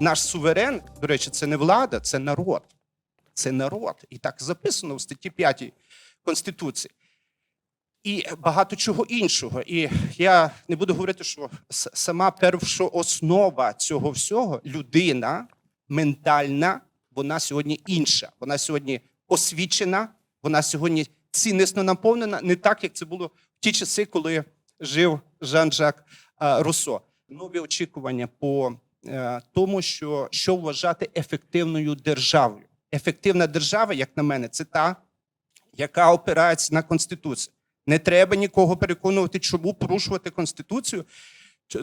наш суверен, до речі, це не влада, це народ. Це народ. І так записано в статті 5 Конституції. І багато чого іншого. І я не буду говорити, що сама першооснова цього всього людина ментальна, вона сьогодні інша. Вона сьогодні освічена, вона сьогодні ціннісно наповнена, не так, як це було в ті часи, коли жив Жан-Жак е, Руссо. Нові очікування по тому, що, що вважати ефективною державою. Ефективна держава, як на мене, це та, яка опирається на Конституцію. Не треба нікого переконувати, чому порушувати Конституцію,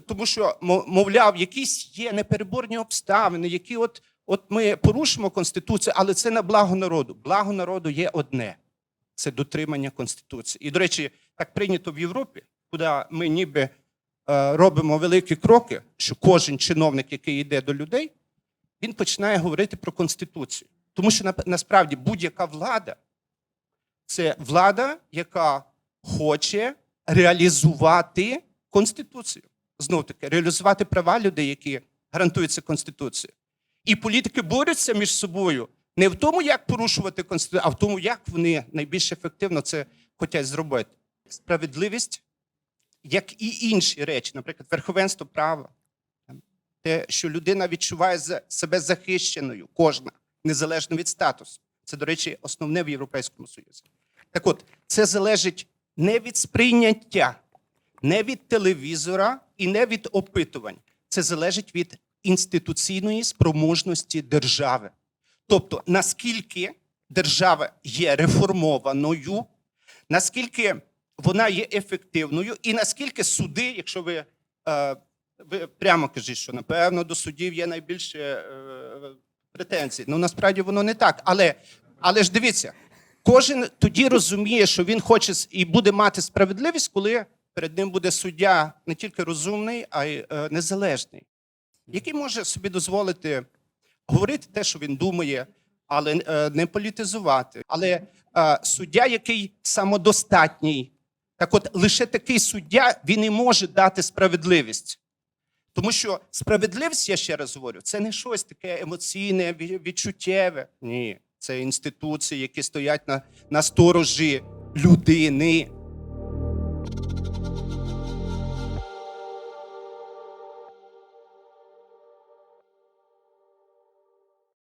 тому що, мовляв, якісь є непереборні обставини, які от, от ми порушимо Конституцію, але це на благо народу. Благо народу є одне це дотримання Конституції. І, до речі, так прийнято в Європі, куди ми ніби е, робимо великі кроки, що кожен чиновник, який йде до людей, він починає говорити про Конституцію. Тому що насправді будь-яка влада це влада, яка хоче реалізувати Конституцію. Знов таки, реалізувати права людей, які гарантуються Конституцією. І політики борються між собою не в тому, як порушувати Конституцію, а в тому, як вони найбільш ефективно це хочуть зробити. Справедливість, як і інші речі, наприклад, верховенство права, те, що людина відчуває себе захищеною, кожна, незалежно від статусу. Це, до речі, основне в Європейському Союзі. Так от, це залежить не від сприйняття, не від телевізора і не від опитувань. Це залежить від інституційної спроможності держави. Тобто, наскільки держава є реформованою, наскільки вона є ефективною, і наскільки суди, якщо ви, е, ви прямо кажіть, що напевно до судів є найбільше е, претензій. Ну насправді воно не так. Але, але ж дивіться, кожен тоді розуміє, що він хоче і буде мати справедливість, коли перед ним буде суддя не тільки розумний, а й е, незалежний, який може собі дозволити говорити те, що він думає, але не політизувати. Але е, суддя, який самодостатній, так от лише такий суддя він і може дати справедливість. Тому що справедливість, я ще раз говорю, це не щось таке емоційне, відчуттєве. Ні, це інституції, які стоять на, на сторожі людини.